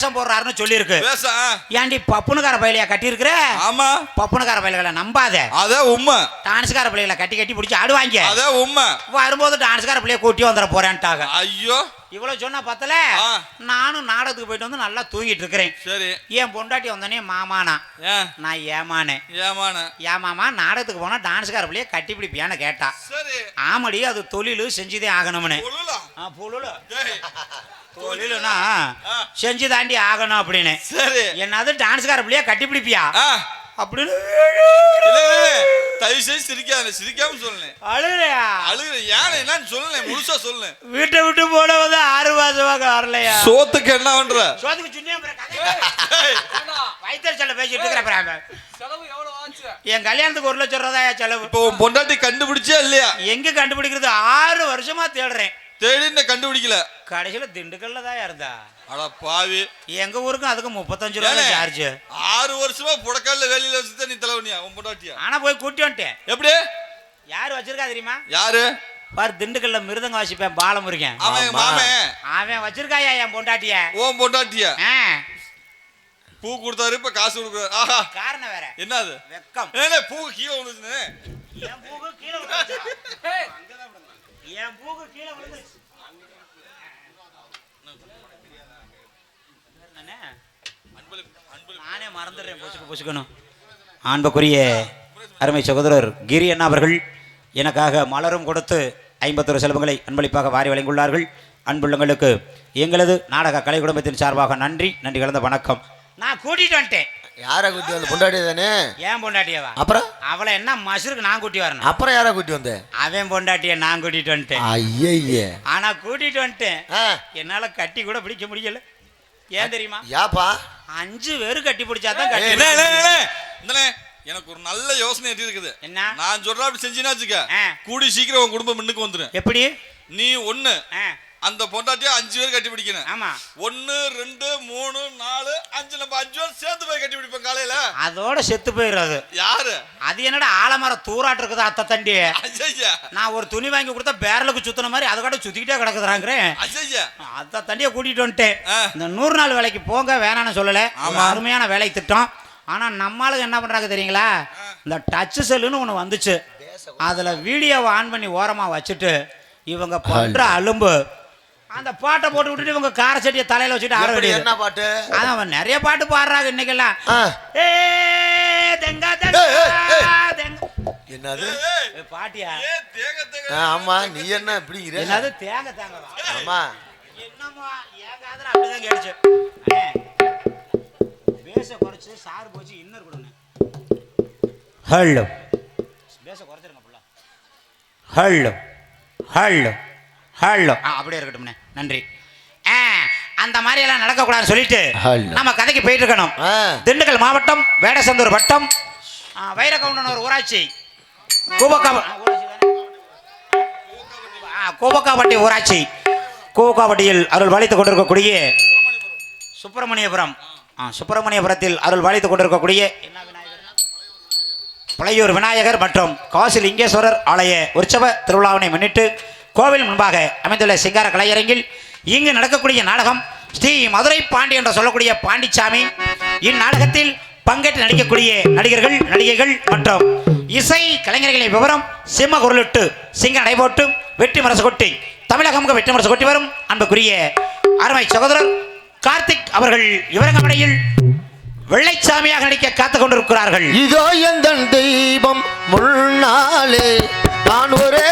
வேஷம் போடுறாருன்னு சொல்லியிருக்கு. ஏன்டி பப்புனுக்கார பயிலையா கட்டியிருக்கிற? ஆமா. பப்புனுக்கார பயில்களை நம்பாத. அதே உண்மை. டான்ஸ்கார பிள்ளைகளை கட்டி கட்டி பிடிச்சி ஆடுவாங்க. அதே உண்மை. வரும்போது டான்ஸ்கார பிள்ளைய கூட்டி வந்துட போறேன்ட்டாங்க ஐயோ. இவ்வளவு சொன்னா பத்தல. நானும் நாடகத்துக்கு போயிட்டு வந்து நல்லா தூங்கிட்டு இருக்கிறேன். சரி. என் பொண்டாட்டி வந்தோடனே மாமானா. நான் ஏமானேன் ஏமான. ஏன் மாமா நாடகத்துக்கு போனா டான்ஸ்கார பிள்ளைய கட்டி பிடிப்பியான்னு கேட்டா. சரி. ஆமாடி அது தொழில் செஞ்சுதே ஆகணும்னு. புழுல. தொழிலுனா. செஞ்சு தாண்டி ஆகணும் அப்படின்னு. சரி. என்னது டான்ஸ்கார பிள்ளைய கட்டி பிடிப்பியா அப்படின்னு. தயவு செய்து சிரிக்காத சிரிக்காம சொல்லுங்க அழுகையா அழுகுற ஏன் என்னன்னு சொல்லுங்க முழுசா சொல்லுங்க வீட்டை விட்டு போன வந்து ஆறு மாசமாக வரலையா? சோத்துக்கு என்ன பண்ற? சோத்துக்கு சுண்ணி வயிற்றுச்சல பேசிட்டு இருக்கிற செலவு எவ்வளவு ஆச்சு? என் கல்யாணத்துக்கு ஒரு லட்சம் ரூபாய் செலவு? இப்போ பொண்டாட்டி கண்டுபிடிச்சா இல்லையா? எங்க கண்டுபிடிக்கிறது? ஆறு வருஷமா தேடுறேன். தேடி என்ன கண்டுபிடிக்கல. கடைசியில திண்டுக்கல்ல தான் இருந்தா அட பாவி. எங்க ஊருக்கும் அதுக்கு முப்பத்தஞ்சு ரூபா ஏலே, சார்ஜ் ஆறு வருஷமா புடக்கால வேலையில வச்சுதான் நீ தலைவனியா உன் பொண்டாட்டியா? ஆனா போய் கூட்டி வந்துட்டேன். எப்படி? யார் வச்சிருக்கா தெரியுமா? யாரு? பாரு திண்டுக்கல்ல மிருதங்க வாசிப்பேன் பாலமுருகன். அவன் மாமன் அவன் வச்சிருக்காயா என் பொண்டாட்டிய? உன் பொண்டாட்டியா. ஆ, பூ கொடுத்தாரு இப்ப காசு கொடுக்குறாரு. ஆஹா. காரணம் வேற. என்னது? வெக்கம். ஏனே பூ கீழே விழுந்துச்சுன்னு. என் பூக்கு கீழே விழுந்துச்சு. என் பூக்கு கீழே விழுந்துச்சு? நானே மறந்துடுறேன். பொசுக்கு பொசுக்கணும் ஆண்புக்குரிய அருமை சகோதரர் கிரி அண்ணா அவர்கள் எனக்காக மலரும் கொடுத்து ஐம்பத்தொரு செல்வங்களை அன்பளிப்பாக வாரி வழங்கியுள்ளார்கள். அன்புள்ளங்களுக்கு எங்களது நாடக கலை குடும்பத்தின் சார்பாக நன்றி நன்றி கலந்த வணக்கம். நான் கூட்டிட்டு வந்துட்டேன். யாரை கூட்டி வந்த? பொண்டாட்டி தானே? ஏன் பொண்டாட்டியவா? அப்புறம்? அவளை என்ன மசருக்கு நான் கூட்டி வரணும்? அப்புறம் யாரை கூட்டி வந்த? அவன் பொண்டாட்டிய நான் கூட்டிட்டு வந்துட்டேன். ஐயே ஆனா கூட்டிட்டு வந்துட்டேன். ஆ. என்னால கட்டி கூட பிடிக்க முடியல. ஏன் தெரியுமா? யாப்பா? அஞ்சு பேரு கட்டி பிடிச்சாதான் கட்டி எனக்கு ஒரு நல்ல யோசனை இருக்குது. என்ன? நான் சொல்ற அப்படி செஞ்சினா வச்சுக்க. ஆ. கூடி சீக்கிரம் உன் குடும்பம் முன்னுக்கு வந்துரும். எப்படி? நீ ஒண்ணு. ஆ, அந்த பொண்டாட்டியா அஞ்சு பேர் கட்டி பிடிக்கணும். ஆமா. ஒன்னு ரெண்டு மூணு நாலு அஞ்சு நம்ம அஞ்சு பேர் சேர்ந்து போய் கட்டி பிடிப்போம் காலையில. அதோட செத்து போயிடுறது யாரு? அது என்னடா ஆலமரம் தூராட்டு இருக்குது அத்தை தண்டி. நான் ஒரு துணி வாங்கி கொடுத்தா பேரலுக்கு சுத்தின மாதிரி அதை கூட சுத்திக்கிட்டே கிடக்குறாங்கிறேன் அத்தை தண்டியை கூட்டிட்டு வந்துட்டேன். இந்த நூறு நாள் வேலைக்கு போங்க வேணாம்னு சொல்லல. அருமையான வேலை திட்டம். ஆனா நம்மளுக்கு என்ன பண்றாங்க தெரியுங்களா? இந்த டச் செல்லுன்னு ஒன்று வந்துச்சு. அதுல வீடியோவை ஆன் பண்ணி ஓரமா வச்சுட்டு இவங்க பண்ற அலும்பு அந்த பாட்டை போட்டு விட்டுட்டு இவங்க கார சட்டியை தலையில வச்சுட்டு ஆட என்ன பாட்டு? அதான் அவன் நிறைய பாட்டு பாடுறாங்க இன்னைக்கெல்லாம். ஏ தெங்கா தெங்கா. தெங்க. என்னது? பாட்டியா? தேங்க தேங்க. ஆமா நீ என்ன இப்படிங்கிற? என்னது தேங்க தேங்கவா? ஆமா. என்னம்மா என் காதுல அப்படிதான் கேட்டுச்சு. அண்ணே, பேச குறைச்சு சாறு போச்சு இன்னர் கொடுங்க ஹலோ. பேச குறைச்சிருங்க புள்ள. Hello hello. ஹலோ ஆ அப்படியே இருக்கட்டும்ண்ணே நன்றி. ஆ அந்த மாதிரி எல்லாம் நடக்கக்கூடாதுன்னு சொல்லிட்டு. நம்ம கதைக்கு போயிட்டு இருக்கணும். திண்டுக்கல் மாவட்டம் வேடசந்தூர் வட்டம் வைரகவுண்டன் ஒரு ஊராட்சி. கூபக்கா கூபக்காப்பட்டி ஊராட்சி. கூபக்காப்பட்டியில் அருள் வலித்துக் கொண்டிருக்கக்கூடிய சுப்பிரமணியபுரம். சுப்பிரமணியபுரத்தில் அருள் வலித்துக் கொண்டிருக்கக்கூடிய என்ன விநாயகர் பழையூர் விநாயகர் மற்றும் காசி லிங்கேஸ்வரர் ஆலய உற்சவ திருவிழாவினை முன்னிட்டு கோவில் முன்பாக அமைந்துள்ள சிங்கார கலையரங்கில் இங்கு நடக்கக்கூடிய நாடகம் ஸ்ரீ மதுரை பாண்டி என்று சொல்லக்கூடிய பாண்டிச்சாமி. இந்நாடகத்தில் பங்கேற்று நடிக்கக்கூடிய நடிகர்கள் நடிகைகள் மற்றும் இசை கலைஞர்களின் விவரம் சிம்ம குரலிட்டு சிங்க நடைபோட்டு வெற்றி மரசு கொட்டி தமிழகம் வெற்றி மரசு கொட்டி வரும் அன்புக்குரிய அருமை சகோதரர் கார்த்திக் அவர்கள் இவரங்கமடையில் வெள்ளைச்சாமியாக நடிக்க காத்துக் கொண்டிருக்கிறார்கள். இதோ எந்த தெய்வம் முன்னாலே நான் ஒரே